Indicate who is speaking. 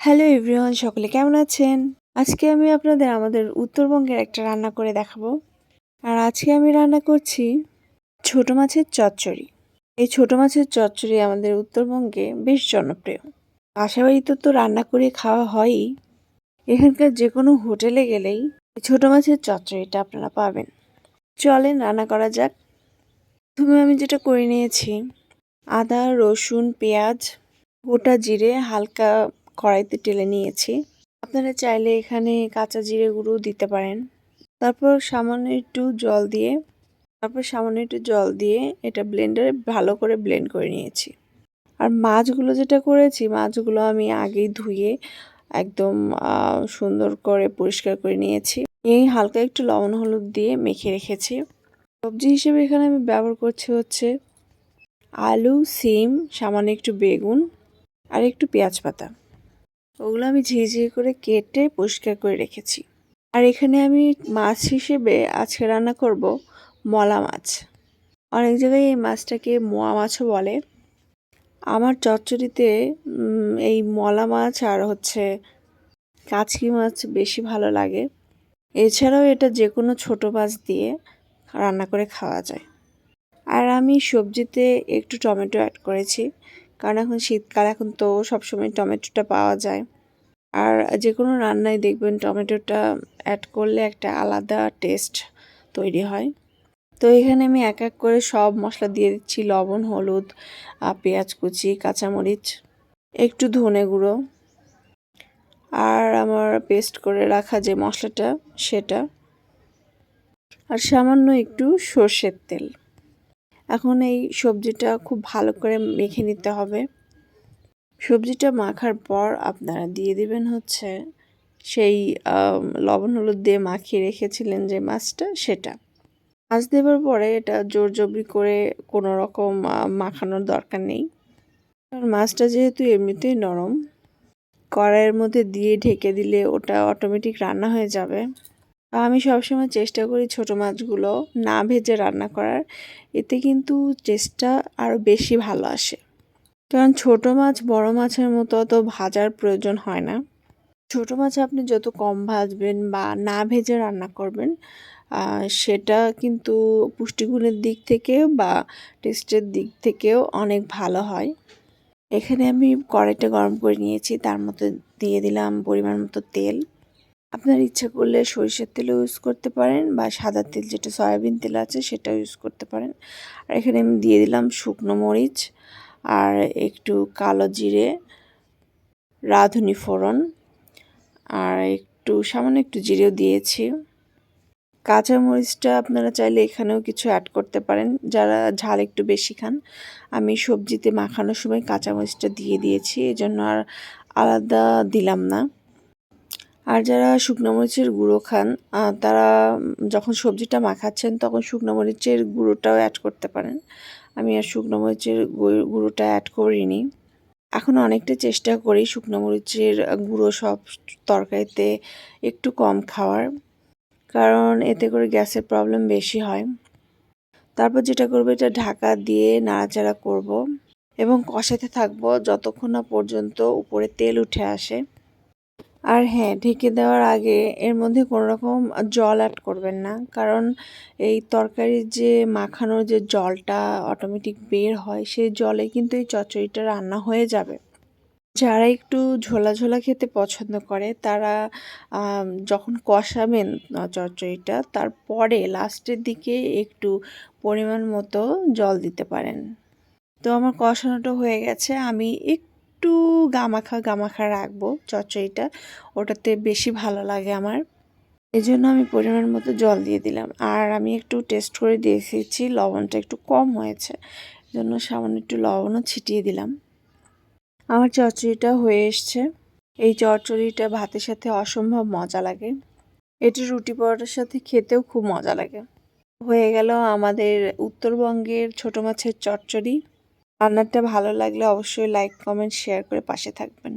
Speaker 1: Hello everyone, সকলে কেমন আছেন? আজকে আমি আপনাদের আমাদের উত্তরবঙ্গের একটা রান্না করে দেখাবো। আর আজকে আমি রান্না করছি ছোট মাছের চচ্চড়ি। এই ছোট মাছের চচ্চড়ি আমাদের উত্তরবঙ্গে বেশ জনপ্রিয়। বাসাবাড়িতে তো রান্না করে খাওয়া হয়ই। এখানকার যে কোনো হোটেলে গেলেই এই ছোট মাছের চচ্চড়িটা আপনারা পাবেন। চলেন রান্না করা যাক। প্রথমে আমি যেটা করে নিয়েছি, আদা, রসুন, পেঁয়াজ, গোটা জিরে, হালকা কড়াইতে টেলে নিয়েছি। আপনারা চাইলে এখানে কাঁচা জিরে গুঁড়ো দিতে পারেন। তারপর সামান্য একটু জল দিয়ে, তারপর সামান্য একটু জল দিয়ে এটা ব্লেন্ডারে ভালো করে ব্লেন্ড করে নিয়েছি। আর মাছগুলো যেটা করেছি, মাছগুলো আমি আগেই ধুয়ে একদম সুন্দর করে পরিষ্কার করে নিয়েছি। এই হালকা একটু লবণ হলুদ দিয়ে মেখে রেখেছি। সবজি হিসেবে এখানে আমি ব্যবহার করছি হচ্ছে আলু, সিম, সামান্য একটু বেগুন আর একটু পেঁয়াজ পাতা। ওগুলো আমি ঝিঝি করে কেটে পরিষ্কার করে রেখেছি। আর এখানে আমি মাছ হিসেবে আজকে রান্না করব মলা মাছ। অনেক জায়গায় এই মাছটাকে মোয়া মাছও বলে। আমার চচ্চড়িতে এই মলা মাছ আর হচ্ছে কাচকি মাছ বেশি ভালো লাগে। এছাড়াও এটা যে কোনো ছোটো মাছ দিয়ে রান্না করে খাওয়া যায়। আর আমি সবজিতে একটু টমেটো অ্যাড করেছি। কারণ এখন শীতকাল, এখন তো সবসময় টমেটোটা পাওয়া যায়। আর যে কোনো রান্নায় দেখবেন টমেটোটা অ্যাড করলে একটা আলাদা টেস্ট তৈরি হয়। তো এখানে আমি এক এক করে সব মশলা দিয়ে দিচ্ছি, লবণ, হলুদ পেঁয়াজ কুচি, কাঁচামরিচ, একটু ধনে গুঁড়ো। আর আমার পেস্ট করে রাখা যে মশলাটা, সেটা। আর সামান্য একটু সর্ষের তেল। এখন এই সবজিটা খুব ভালো করে মেখে নিতে হবে। সবজিটা মাখার পর আপনারা দিয়ে দিবেন হচ্ছে সেই লবণ হলুদ দিয়ে মাখিয়ে রেখেছিলেন যে মাছটা, সেটা। মাছ দেবার পরে এটা জোর জবরি করে কোনো রকম মাখানোর দরকার নেই। কারণ মাছটা যেহেতু এমনিতেই নরম, কড়াইয়ের মধ্যে দিয়ে ঢেকে দিলে ওটা অটোমেটিক রান্না হয়ে যাবে। আমি সবসময় চেষ্টা করি ছোট মাছগুলো না ভেজে রান্না করার। এতে কিন্তু টেস্টটা আরও বেশি ভালো আসে। কারণ ছোট মাছ বড় মাছের মতো অত ভাজার প্রয়োজন হয় না। ছোট মাছ আপনি যত কম ভাজবেন বা না ভেজে রান্না করবেন সেটা কিন্তু পুষ্টিগুণের দিক থেকেও বা টেস্টের দিক থেকেও অনেক ভালো হয়। এখানে আমি কড়াইটা গরম করে নিয়েছি, তার মধ্যে দিয়ে দিলাম পরিমাণ মতো তেল। আপনার ইচ্ছা করলে সরিষার তেলও ইউজ করতে পারেন বা সাদা তেল, যেটা সয়াবিন তেল আছে সেটাও ইউজ করতে পারেন। আর এখানে আমি দিয়ে দিলাম শুকনো মরিচ আর একটু কালো জিরে, রাঁধুনি ফোড়ন আর একটু সামান্য একটু জিরেও দিয়েছি। কাঁচা মরিচটা আপনারা চাইলে এখানেও কিছু অ্যাড করতে পারেন। যারা ঝাল একটু বেশি খান, আমি সবজিতে মাখানোর সময় কাঁচা মরিচটা দিয়ে দিয়েছি এই জন্য আর আলাদা দিলাম না। আর যারা শুকনো মরিচের গুঁড়ো খান তারা যখন সবজিটা মাখাচ্ছেন তখন শুকনো মরিচের গুঁড়োটাও অ্যাড করতে পারেন। আমি আর শুকনো মরিচের গুঁড়োটা অ্যাড করিনি। এখন অনেকটা চেষ্টা করি শুকনো মরিচের গুঁড়ো সব তরকারিতে একটু কম খাওয়ার, কারণ এতে করে গ্যাসের প্রবলেম বেশি হয়। তারপর যেটা করব, এটা ঢাকা দিয়ে নাড়াচাড়া করব এবং কষাতে থাকব যতক্ষণ না পর্যন্ত উপরে তেল উঠে আসে। আর হ্যাঁ ঢেকে দেওয়ার আগে এর মধ্যে কোনো রকম জল অ্যাড করবেন না। কারণ এই তরকারির যে মাখানোর যে জলটা অটোমেটিক বের হয়, সেই জলে কিন্তু এই চচ্চড়িটা রান্না হয়ে যাবে। যারা একটু ঝোলা ঝোলা খেতে পছন্দ করে, তারা যখন কষাবেন চচ্চড়িটা, তারপরে লাস্টের দিকে একটু পরিমাণ মতো জল দিতে পারেন। তো আমার কষানোটা হয়ে গেছে। আমি একটু একটু গামাখা গামাখা রাখব চচ্চড়িটা। ওটাতে বেশি ভালো লাগে আমার। এই জন্য আমি পরিমাণ মতো জল দিয়ে দিলাম। আর আমি একটু টেস্ট করে দেখেছি, লবণটা একটু কম হয়েছে। জন্য সামান্য একটু লবণও ছিটিয়ে দিলাম। আমার চচ্চড়িটা হয়ে এসছে। এই চচ্চড়িটা ভাতের সাথে অসম্ভব মজা লাগে। এটি রুটি পরোটার সাথে খেতেও খুব মজা লাগে। হয়ে গেল আমাদের উত্তরবঙ্গের ছোটো মাছের চচ্চড়ি। রান্নাটা ভালো লাগলে অবশ্যই লাইক কমেন্ট শেয়ার করে পাশে থাকবেন।